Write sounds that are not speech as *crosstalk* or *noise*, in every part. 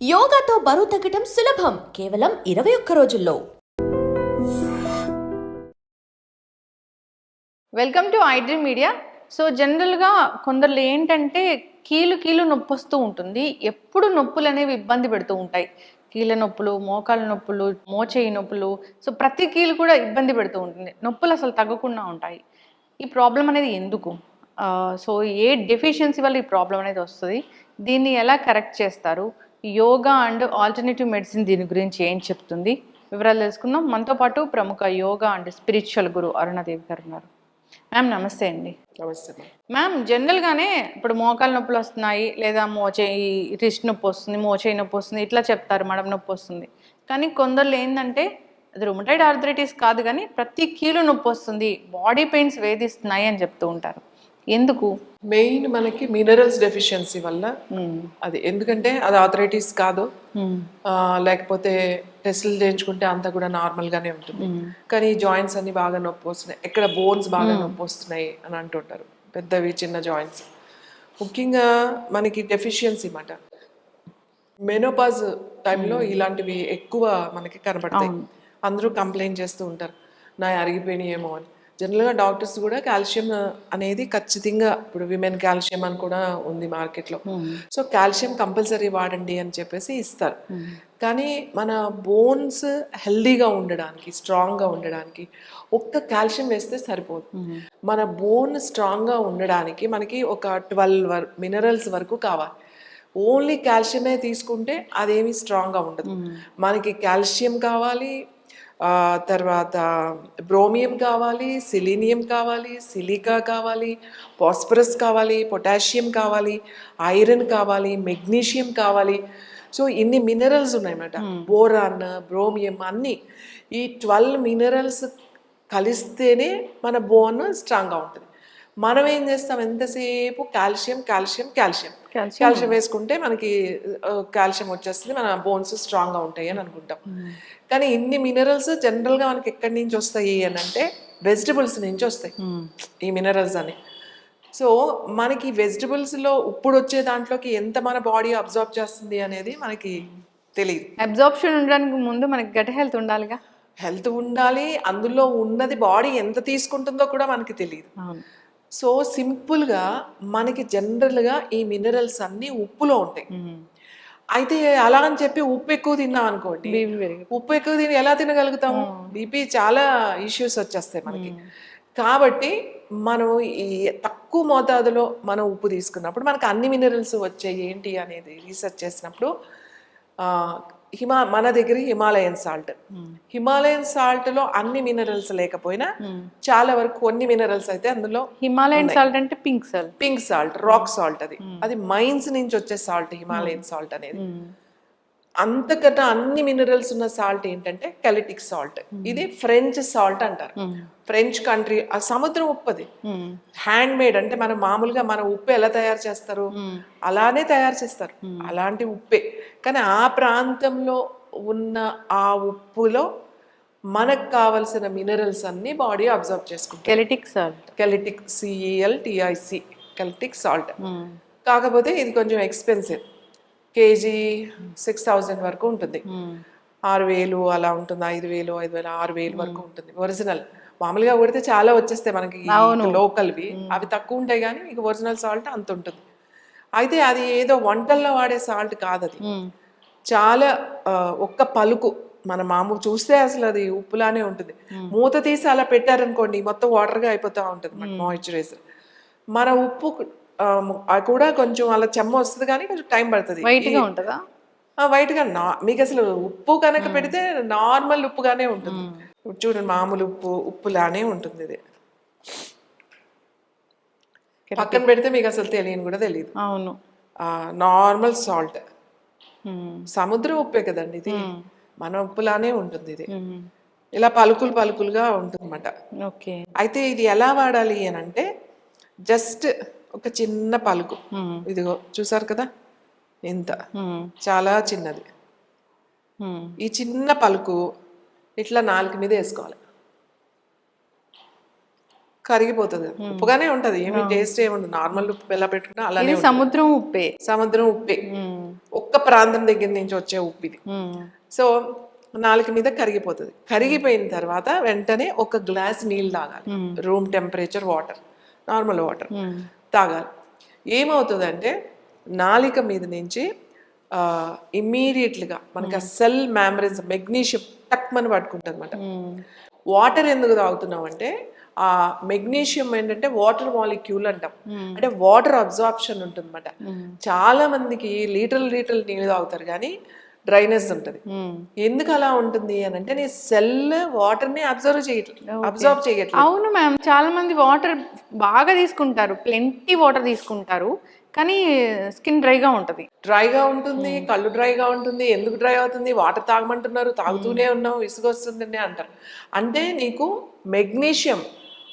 యోగాతో బరువు తగ్గటం సులభం. కేవలం ఇరవై ఒక్క రోజుల్లో. Welcome to iDream media so జనరల్గా కొందరు ఏంటంటే కీలు కీలు నొప్పి వస్తూ ఉంటుంది. ఎప్పుడు నొప్పులు అనేవి ఇబ్బంది పెడుతూ ఉంటాయి. కీళ్ళ నొప్పులు మోకాళ్ళ నొప్పులు మోచేయి నొప్పులు. సో ప్రతి కీలు కూడా ఇబ్బంది పెడుతూ ఉంటుంది. నొప్పులు అసలు తగ్గకుండా ఉంటాయి. ఈ ప్రాబ్లం అనేది ఎందుకు? సో ఏ డెఫిషియన్సీ వల్ల ఈ ప్రాబ్లం అనేది వస్తుంది? దీన్ని ఎలా కరెక్ట్ చేస్తారు? యోగా అండ్ ఆల్టర్నేటివ్ మెడిసిన్ దీని గురించి ఏం చెప్తుంది? వివరాలు తెలుసుకుందాం. మనతో పాటు ప్రముఖ yoga and spiritual guru Arunadevi గారు ఉన్నారు. మ్యామ్ నమస్తే అండి. నమస్తే. మ్యామ్ జనరల్గానే ఇప్పుడు మోకాలు నొప్పులు వస్తున్నాయి లేదా మోచేయి రిస్ట్ నొప్పి వస్తుంది మోచేయి నొప్పి వస్తుంది ఇట్లా చెప్తారు మడం నొప్పి వస్తుంది. కానీ కొందరు ఏంటంటే అది రుమటైడ్ ఆర్థరైటిస్ కాదు కానీ ప్రతి కీలు నొప్పి వస్తుంది బాడీ పెయిన్స్ వేధిస్తున్నాయి అని చెప్తూ ఉంటారు. ఎందుకు? మెయిన్ మనకి మినరల్స్ డెఫిషియన్సీ వల్ల మ్మ్. అది. ఎందుకంటే అది ఆథరైటిస్ కాదు. ఆ, లేకపోతే టెస్టులు చేయించుకుంటే అంతా కూడా నార్మల్ గానే ఉంటుంది. మ్మ్. కానీ జాయింట్స్ అన్ని బాగా నొప్పి వస్తున్నాయి. ఎక్కడ బోన్స్ బాగా నొప్పి వస్తున్నాయి అని అంటుంటారు. పెద్దవి చిన్న జాయింట్స్ ముఖ్యంగా మనకి డెఫిషియన్సీ మాట. మెనోపాజ్ టైంలో ఇలాంటివి ఎక్కువ మనకి కనబడతాయి. అందరూ కంప్లైంట్ చేస్తూ ఉంటారు. నా అరిగిపోయినాయేమో అని. జనరల్గా డాక్టర్స్ కూడా కాల్షియం అనేది ఖచ్చితంగా ఇప్పుడు విమెన్ కాల్షియం అని కూడా ఉంది మార్కెట్లో. సో కాల్షియం కంపల్సరీ వాడండి అని చెప్పేసి ఇస్తారు. కానీ మన బోన్స్ హెల్దీగా ఉండడానికి స్ట్రాంగ్గా ఉండడానికి ఒక్క కాల్షియం వేస్తే సరిపోదు. మన బోన్ స్ట్రాంగ్గా ఉండడానికి మనకి ఒక ట్వెల్వ్ వర్ మినరల్స్ వరకు కావాలి. ఓన్లీ కాల్షియమే తీసుకుంటే అదేమి స్ట్రాంగ్గా ఉండదు. మనకి కాల్షియం కావాలి తర్వాత బ్రోమియం కావాలి సిలీనియం కావాలి సిలికా కావాలి పాస్పరస్ కావాలి పొటాషియం కావాలి ఐరన్ కావాలి మెగ్నీషియం కావాలి. సో ఇన్ని మినరల్స్ ఉన్నాయన్నమాట. బోరాన్ బ్రోమియం అన్నీ. ఈ ట్వెల్వ్ మినరల్స్ కలిస్తేనే మన బోన్ స్ట్రాంగ్గా ఉంటుంది. మనం ఏం చేస్తాం? ఎంతసేపు కాల్షియం కాల్షియం కాల్షియం. కాల్షియం వేసుకుంటే మనకి కాల్షియం వచ్చేస్తుంది మన బోన్స్ స్ట్రాంగ్గా ఉంటాయి అని అనుకుంటాం. కానీ ఇన్ని మినరల్స్ జనరల్గా మనకి ఎక్కడి నుంచి వస్తాయి అని అంటే వెజిటబుల్స్ నుంచి వస్తాయి. ఈ మినరల్స్ అని. సో మనకి వెజిటబుల్స్లో ఇప్పుడు వచ్చే దాంట్లోకి ఎంత మన బాడీ అబ్జర్వ్ చేస్తుంది అనేది మనకి తెలియదు అబ్జార్ప్షన్ ఉండడానికి ముందు మనకి గట్ హెల్త్ ఉండాలిగా? హెల్త్ ఉండాలి అందులో ఉన్నది బాడీ ఎంత తీసుకుంటుందో కూడా మనకి తెలియదు సో సింపుల్గా మనకి జనరల్గా ఈ మినరల్స్ అన్నీ ఉప్పులో ఉంటాయి. అయితే అలా అని చెప్పి ఉప్పు ఎక్కువ తిన్నాం అనుకోండి ఉప్పు ఎక్కువ తిని ఎలా తినగలుగుతాము బీపీ చాలా ఇష్యూస్ వచ్చేస్తాయి మనకి. కాబట్టి మనం ఈ తక్కువ మోతాదులో మనం ఉప్పు తీసుకున్నప్పుడు మనకు అన్ని మినరల్స్ వచ్చాయి ఏంటి అనేది రీసెర్చ్ చేసినప్పుడు హిమా మన దగ్గర హిమాలయన్ సాల్ట్. హిమాలయన్ సాల్ట్లో అన్ని మినరల్స్ లేకపోయినా చాలా వరకు కొన్ని మినరల్స్ అయితే అందులో హిమాలయన్ సాల్ట్ అంటే pink salt pink salt rock salt అది. అది మైన్స్ నుంచి వచ్చే సాల్ట్ హిమాలయన్ సాల్ట్ అనేది. అంతకన్నా అన్ని మినరల్స్ ఉన్న సాల్ట్ ఏంటంటే కెలిటిక్ సాల్ట్ ఇది ఫ్రెంచ్ సాల్ట్ అంటారు. ఫ్రెంచ్ కంట్రీ ఆ సముద్రం ఉప్పు అది. హ్యాండ్ మేడ్ అంటే మనం మామూలుగా మన ఉప్పు ఎలా తయారు చేస్తారు? అలానే తయారు చేస్తారు. అలాంటి ఉప్పే. కానీ ఆ ప్రాంతంలో ఉన్న ఆ ఉప్పులో మనకు కావలసిన మినరల్స్ అన్ని బాడీ అబ్జర్వ్ చేసుకుంటాం Celtic salt Celtic CEL TIC Celtic salt కాకపోతే ఇది కొంచెం ఎక్స్పెన్సివ్ కేజీ సిక్స్ థౌజండ్ వరకు ఉంటుంది. ఆరు వేలు అలా ఉంటుంది ఐదు వేలు ఐదు వేలు ఆరు వేలు వరకు ఉంటుంది. ఒరిజినల్ మామూలుగా కొడితే చాలా వచ్చేస్తాయి మనకి లోకల్వి అవి తక్కువ ఉంటాయి కానీ మీకు ఒరిజినల్ సాల్ట్ అంత ఉంటుంది. అయితే అది ఏదో వంటల్లో వాడే సాల్ట్ కాదు అది చాలా ఒక్క పలుకు. మన మామూలు చూస్తే అసలు అది ఉప్పులానే ఉంటుంది. మూత తీసి అలా పెట్టారనుకోండి మొత్తం వాటర్గా అయిపోతూ ఉంటుంది మన మాయిశ్చరైజర్ మన ఉప్పు కూడా కొంచెం అలా చెమ్మ వస్తుంది కానీ కొంచెం టైం పడుతుంది. వైట్గా ఉంటుందా? ఆ, వైట్గా నా మీకు అసలు ఉప్పు కనుక పెడితే నార్మల్ ఉప్పుగానే ఉంటుంది. చూడండి మామూలు ఉప్పు ఉప్పులానే ఉంటుంది ఇది. పక్కన పెడితే మీకు అసలు తెలియని కూడా తెలియదు అవును. Normal salt. సముద్రం ఉప్పే కదండి ఇది. మన ఉప్పులానే ఉంటుంది ఇది. ఇలా పలుకులు పలుకులుగా ఉంటుందన్నమాట. ఓకే. అయితే ఇది ఎలా వాడాలి అని అంటే జస్ట్ ఒక చిన్న పలుకు. ఇదిగో చూసారు కదా? ఇంత. చాలా చిన్నది. ఈ చిన్న పలుకు ఇట్లా నాలుగు మీద వేసుకోవాలి. కరిగిపోతుంది. ఉప్పుగానే ఉంటది. ఏమి టేస్ట్ ఏమి ఉండదు. నార్మల్ ఉప్పు ఎలా పెట్టుకున్నా అలానే ఉంటుంది. సముద్రం ఉప్పే. సముద్రం ఉప్పే. ఒక్క ప్రాంతం దగ్గర నుంచి వచ్చే ఉప్పు ఇది. సో నాలుక మీద కరిగిపోతుంది. కరిగిపోయిన తర్వాత వెంటనే ఒక గ్లాస్ నీళ్ళు తాగాలి. Room temperature water. Normal water. తాగాలి. ఏమవుతుందంటే నాలిక మీద నుంచి ఇమ్మీడియట్లీగా మనకి ఆ సెల్ మ్యామరీస్ మెగ్నీషియం టక్మని పట్టుకుంటుంది అనమాట వాటర్ ఎందుకు తాగుతున్నాం అంటే ఆ మెగ్నీషియం ఏంటంటే వాటర్ మాలిక్యూల్ అంటాం. అంటే వాటర్ అబ్జార్ప్షన్ ఉంటుంది చాలా మందికి లీటర్లు లీటర్లు నీళ్ళు తాగుతారు కానీ డ్రైనెస్ ఉంటుంది. ఎందుకు అలా ఉంటుంది అని అంటే నీ సెల్ వాటర్ని అబ్జర్వ్ చేయట్లేదు అబ్జర్వ్ చేయట్లేదు అవును మ్యామ్ చాలా మంది వాటర్ బాగా తీసుకుంటారు ప్లెంటీ వాటర్ తీసుకుంటారు కానీ స్కిన్ డ్రైగా ఉంటుంది. డ్రైగా ఉంటుంది కళ్ళు డ్రైగా ఉంటుంది ఎందుకు డ్రై అవుతుంది వాటర్ తాగమంటున్నారు తాగుతూనే ఉన్నావు విసుగొస్తుందని అంటారు. అంటే నీకు మెగ్నీషియం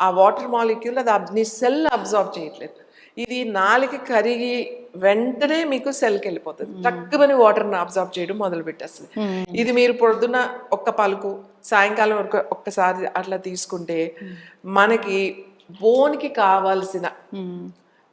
ఆ వాటర్ మాలిక్యూల్ అది అబ్- నీ సెల్ అబ్జార్బ్ చేయట్లేదు. ఇది నాలుక కరిగి వెంటనే మీకు సెల్కి వెళ్ళిపోతుంది. తక్కువని వాటర్ని అబ్జార్బ్ చేయడం మొదలు పెట్టేస్తుంది. ఇది మీరు పొద్దున్న ఒక్క పలుకు సాయంకాలం వరకు ఒక్కసారి అట్లా తీసుకుంటే మనకి బోన్కి కావాల్సిన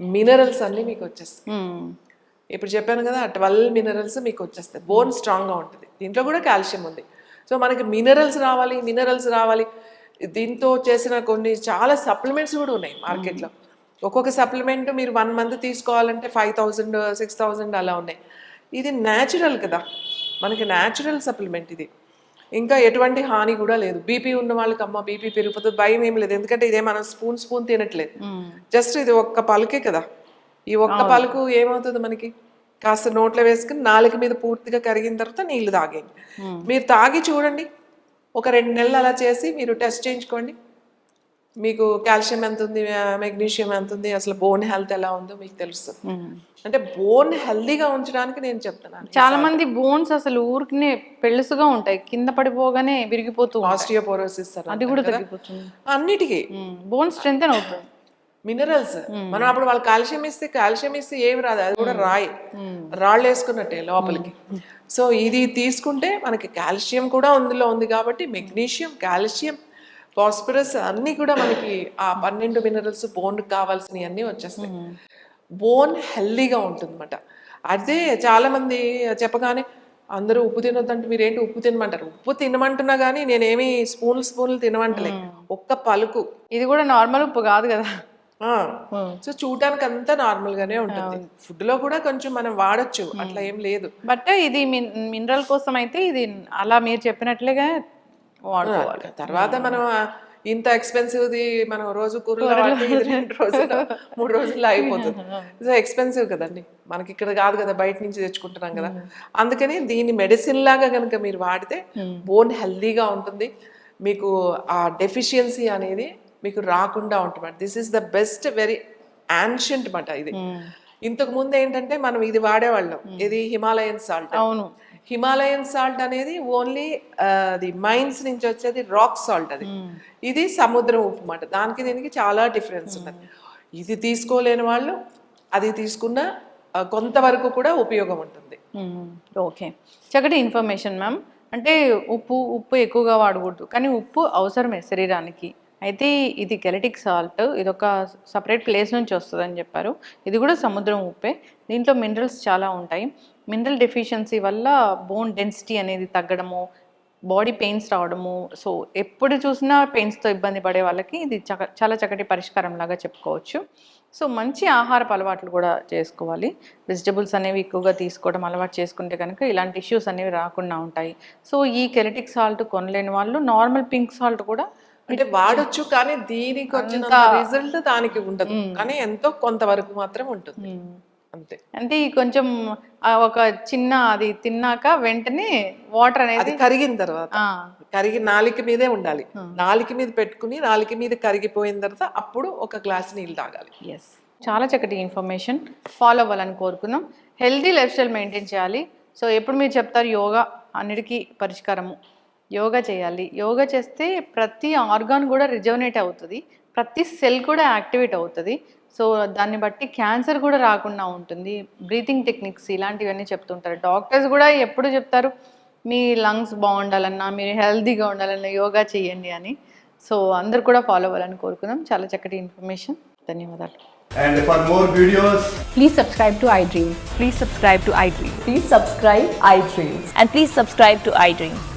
మినరల్స్ అన్నీ మీకు వచ్చేస్తాయి. ఇప్పుడు చెప్పాను కదా ట్వెల్వ్ మినరల్స్ మీకు వచ్చేస్తాయి. బోన్ స్ట్రాంగ్గా ఉంటుంది. దీంట్లో కూడా కాల్షియం ఉంది. సో మనకి మినరల్స్ రావాలి మినరల్స్ రావాలి. దీంతో చేసిన కొన్ని చాలా సప్లిమెంట్స్ కూడా ఉన్నాయి మార్కెట్లో. ఒక్కొక్క సప్లిమెంట్ మీరు వన్ మంత్ తీసుకోవాలంటే ఫైవ్ థౌజండ్ సిక్స్ థౌజండ్ అలా ఉన్నాయి. ఇది న్యాచురల్ కదా. మనకి న్యాచురల్ సప్లిమెంట్ ఇది. ఇంకా ఎటువంటి హాని కూడా లేదు. బీపీ ఉన్న వాళ్ళకి అమ్మ బీపీ పెరిగిపోతుంది భయం ఏం లేదు. ఎందుకంటే ఇదే మనం స్పూన్ స్పూన్ తినట్లేదు. జస్ట్ ఇది ఒక్క పలుకే కదా. ఈ ఒక్క పలుకు ఏమవుతుంది మనకి? కాస్త నోట్లో వేసుకుని నాలుక మీద పూర్తిగా కరిగిన తర్వాత నీళ్ళు తాగేయండి. మీరు తాగి చూడండి. ఒక రెండు నెలలు అలా చేసి మీరు టెస్ట్ చేయించుకోండి. మీకు కాల్షియం ఎంత ఉంది మెగ్నీషియం ఎంత ఉంది అసలు బోన్ హెల్త్ ఎలా ఉందో మీకు తెలుస్తుంది అంటే బోన్ హెల్దీగా ఉంచడానికి నేను చెప్తున్నాను. చాలా మంది బోన్స్ అసలు ఊరికినే పెళ్ళుసుగా ఉంటాయి. కింద పడిపోగానే విరిగిపోతూ. ఆస్టియోపోరోసిస్ అది కూడా తగ్గిపోతుంది. అన్నిటికీ. బోన్ స్ట్రెంగ్ అవుతుంది మినరల్స్. మనం అప్పుడు వాళ్ళు కాల్షియం ఇస్తే కాల్షియం ఇస్తే ఏమి రాదు. అది కూడా రాయి. రాళ్ళు వేసుకున్నట్టే లోపలికి. సో ఇది తీసుకుంటే మనకి కాల్షియం కూడా అందులో ఉంది కాబట్టి మెగ్నీషియం కాల్షియం ఫాస్ఫరస్ అన్నీ కూడా మనకి ఆ పన్నెండు మినరల్స్ బోన్ కావాల్సినవి అన్నీ వచ్చేస్తాయి బోన్ హెల్దీగా ఉంటుందన్నమాట. అదే చాలా మంది చెప్పగానే అందరూ ఉప్పు తినొద్దంటే మీరు ఏంటి ఉప్పు తినమంటారు? ఉప్పు తినమంటున్నా కానీ నేనేమి స్పూన్లు స్పూన్లు తినమంటలే. ఒక్క పలుకు. ఇది కూడా నార్మల్ ఉప్పు కాదు కదా? సో చూడటానికి అంతా నార్మల్ గానే ఉంటుంది. ఫుడ్లో కూడా కొంచెం మనం వాడొచ్చు అట్లా ఏం లేదు. బట్ ఇది మినరల్ కోసం అయితే ఇది అలా మీరు చెప్పినట్లుగా వాడుకోవాలి. తర్వాత మనం ఇంత ఎక్స్పెన్సివ్ ది మనం రోజు కూరలో రెండు రోజులు *laughs* మూడు రోజుల్లో అయిపోతుంది. సో ఎక్స్పెన్సివ్ కదండి. మనకి ఇక్కడ కాదు కదా బయట నుంచి తెచ్చుకుంటున్నాం కదా. అందుకని దీన్ని మెడిసిన్ లాగా కనుక మీరు వాడితే బోన్ హెల్దీగా ఉంటుంది. మీకు ఆ డెఫిషియన్సీ అనేది మీకు రాకుండా ఉంటుంది this is the best very ancient మాట ఇది. ఇంతకు ముందు ఏంటంటే మనం ఇది వాడేవాళ్ళం. ఇది హిమాలయన్ సాల్ట్ అవును. హిమాలయన్ సాల్ట్ అనేది ఓన్లీ అది మైన్స్ నుంచి వచ్చేది రాక్ సాల్ట్ అది. ఇది సముద్రం ఉప్పు మాట. దానికి దీనికి చాలా డిఫరెన్స్ ఉన్నది ఇది తీసుకోలేని వాళ్ళు అది తీసుకున్న కొంతవరకు కూడా ఉపయోగం ఉంటుంది. ఓకే చక్కటి ఇన్ఫర్మేషన్ మ్యామ్ అంటే ఉప్పు ఉప్పు ఎక్కువగా వాడకూడదు. కానీ ఉప్పు అవసరమే శరీరానికి. అయితే ఇది గెలటిక్ సాల్ట్. ఇది ఒక సపరేట్ ప్లేస్ నుంచి వస్తుందని చెప్పారు. ఇది కూడా సముద్రం ఉప్పే. దీంట్లో మినరల్స్ చాలా ఉంటాయి. మినరల్ డెఫిషియన్సీ వల్ల బోన్ డెన్సిటీ అనేది తగ్గడము బాడీ పెయిన్స్ రావడము. సో ఎప్పుడు చూసినా పెయిన్స్తో ఇబ్బంది పడే వాళ్ళకి ఇది చక చాలా చక్కటి పరిష్కారం లాగా చెప్పుకోవచ్చు. సో మంచి ఆహారపు అలవాట్లు కూడా చేసుకోవాలి. వెజిటబుల్స్ అనేవి ఎక్కువగా తీసుకోవడం అలవాటు చేసుకుంటే కనుక ఇలాంటి ఇష్యూస్ అనేవి రాకుండా ఉంటాయి. సో ఈ కెలటిక్ సాల్ట్ కొనలేని వాళ్ళు నార్మల్ పింక్ సాల్ట్ కూడా అంటే వాడొచ్చు కానీ దీనికి వచ్చిన రిజల్ట్ దానికి ఉండదు. కానీ ఎంతో కొంతవరకు మాత్రం ఉంటుంది. అంతే. అంటే ఈ కొంచెం ఒక చిన్న అది తిన్నాక వెంటనే వాటర్ అనేది కరిగిన తర్వాత కరిగి నాలిక మీదే ఉండాలి. నాలిక మీద పెట్టుకుని నాలిక మీద కరిగిపోయిన తర్వాత అప్పుడు ఒక గ్లాస్ నీళ్ళు తాగాలి. ఎస్ చాలా చక్కటి ఇన్ఫర్మేషన్ ఫాలో అవ్వాలని కోరుకున్నాం. హెల్దీ లైఫ్ స్టైల్ మెయింటైన్ చేయాలి. సో ఎప్పుడు మీరు చెప్తారు యోగా అన్నిటికీ పరిష్కారము? యోగా చేయాలి. యోగా చేస్తే ప్రతి ఆర్గాన్ కూడా రిజర్వనేట్ అవుతుంది. ప్రతి సెల్ కూడా యాక్టివేట్ అవుతుంది. సో దాన్ని బట్టి క్యాన్సర్ కూడా రాకుండా ఉంటుంది. బ్రీతింగ్ టెక్నిక్స్ ఇలాంటివన్నీ చెప్తుంటారు. డాక్టర్స్ కూడా ఎప్పుడు చెప్తారు మీ లంగ్స్ బాగుండాలన్నా మీరు హెల్తీగా ఉండాలన్నా యోగా చేయండి అని. సో అందరు కూడా ఫాలో అవ్వాలని కోరుకుందాం. చాలా చక్కటి ఇన్ఫర్మేషన్. ధన్యవాదాలు. And for more videos, Please subscribe to iDream. Please subscribe to iDream. Please subscribe iDreams. And please subscribe to iDream.